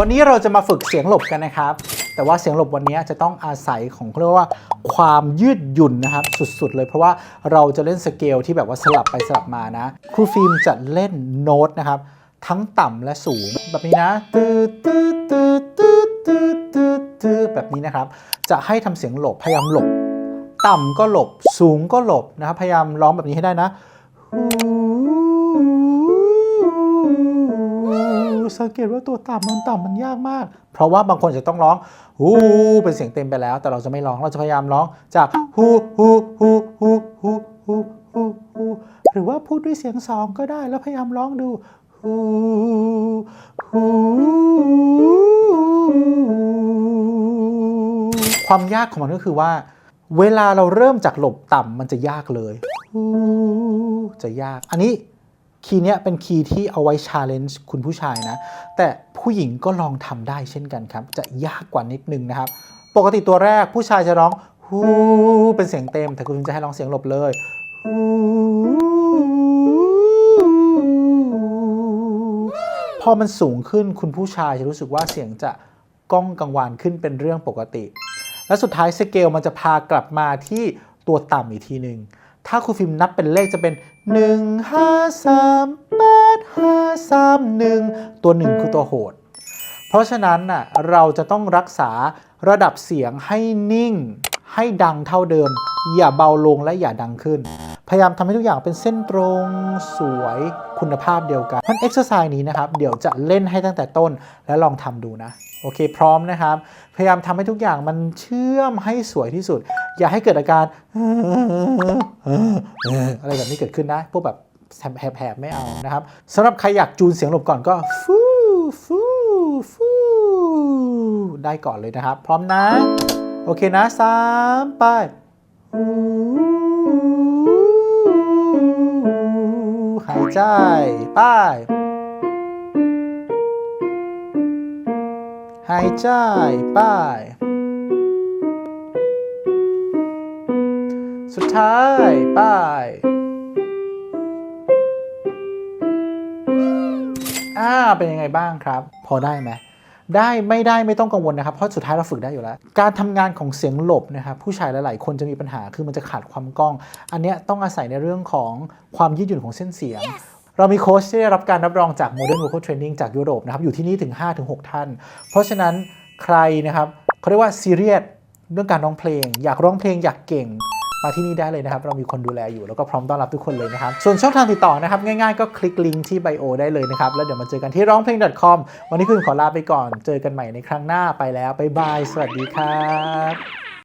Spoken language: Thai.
วันนี้เราจะมาฝึกเสียงหลบกันนะครับ แต่ว่าเสียงหลบวันนี้จะต้องอาศัยของเรียกว่าความยืดหยุ่นนะครับ สุดๆเลยเพราะว่าเราจะเล่นสเกลที่แบบว่าสลับไปสลับมานะ ครูฟิล์มจะเล่นโน้ตนะครับ ทั้งต่ำและสูงแบบนี้นะตืดตืดตืดตืดตืดตืดตืดแบบนี้นะครับ จะให้ทำเสียงหลบพยายามหลบ ต่ำก็หลบสูงก็หลบนะครับพยายามร้องแบบนี้ให้ได้นะ สังเกตว่าตัวต่ำมันต่ำมันยากมาก เพราะว่าบางคนจะต้องร้องฮูเป็นเสียงเต็มไปแล้ว แต่เราจะไม่ร้องเราจะพยายามร้องจากฮูฮูฮูฮูฮูฮูฮูฮูหรือว่าพูดด้วยเสียงสองก็ได้แล้วพยายามร้องดูฮูฮูความยากของมันก็คือว่า เวลาเราเริ่มจากหลบต่ำมันจะยากเลยจะยากอันนี้ คีย์เนี้ยเป็นคีย์ที่เอาไว้ challenge คุณผู้ชายนะ แต่ผู้หญิงก็ลองทำได้เช่นกันครับ จะยากกว่านิดนึงนะครับ ปกติตัวแรกผู้ชายจะร้องฮูเป็นเสียงเต็ม แต่คุณจะให้ร้องเสียงหลบเลยฮูพอมันสูงขึ้นคุณผู้ชายจะรู้สึกว่าเสียงจะก้องกังวานขึ้นเป็นเรื่องปกติ และสุดท้ายสเกลมันจะพากลับมาที่ตัวต่ำอีกทีหนึ่ง ถ้าครูฟิล์มนับเป็นเลขจะเป็น 1 5 3 8 5 3 1 ตัว 1 คือตัวโหด เพราะฉะนั้นน่ะเราจะต้องรักษาระดับเสียงให้นิ่ง ให้ดังเท่าเดิม อย่าเบาลงและอย่าดังขึ้น พยายามทำให้ทุกอย่างเป็นเส้นตรงสวยคุณภาพเดียวกันเพราะเอ็กซ์ไซส์นี้นะครับ เดี๋ยวจะเล่นให้ตั้งแต่ต้นและลองทำดูนะ โอเค พร้อมนะครับ พยายามทำให้ทุกอย่างมันเชื่อมให้สวยที่สุด อย่าให้เกิดอาการอะไรแบบนี้เกิดขึ้นนะพวกแบบแหบๆไม่เอานะครับสำหรับใครอยากจูนเสียงหลบก่อนก็ฟูฟูฟูได้ก่อนเลยนะครับ พร้อมนะ โอเคนะสามไป ใจไปหายใจไปสุดท้ายไปอ่าเป็นยังไงบ้างครับ พอได้ไหม ได้ไม่ได้ไม่ต้องกังวลนะครับ เพราะสุดท้ายเราฝึกได้อยู่แล้ว การทำงานของเสียงหลบนะครับผู้ชายหลายๆ คนจะมีปัญหาคือมันจะขาดความก้อง อันเนี้ยต้องอาศัยในเรื่องของความยืดหยุ่นของเส้นเสียงเรามีโค้ชที่ได้รับการรับรองจาก Modern Vocal Training จากยุโรปนะครับอยู่ที่นี่ถึง 5-6 ท่าน เพราะฉะนั้นใครนะครับเขาเรียกว่าซีเรียสเรื่องการร้องเพลง อยากร้องเพลงอยากเก่ง มาที่นี่ได้เลยนะครับ เรามีคนดูแลอยู่แล้วก็พร้อมต้อนรับทุกคนเลยนะครับ ส่วนช่องทางติดต่อนะครับ ง่ายๆก็คลิกลิงก์ที่ไบโอได้เลยนะครับ แล้วเดี๋ยวมาเจอกันที่ร้องเพลง .com วันนี้คุณขอลาไปก่อน เจอกันใหม่ในครั้งหน้าไปแล้วบ๊ายบายสวัสดีครับ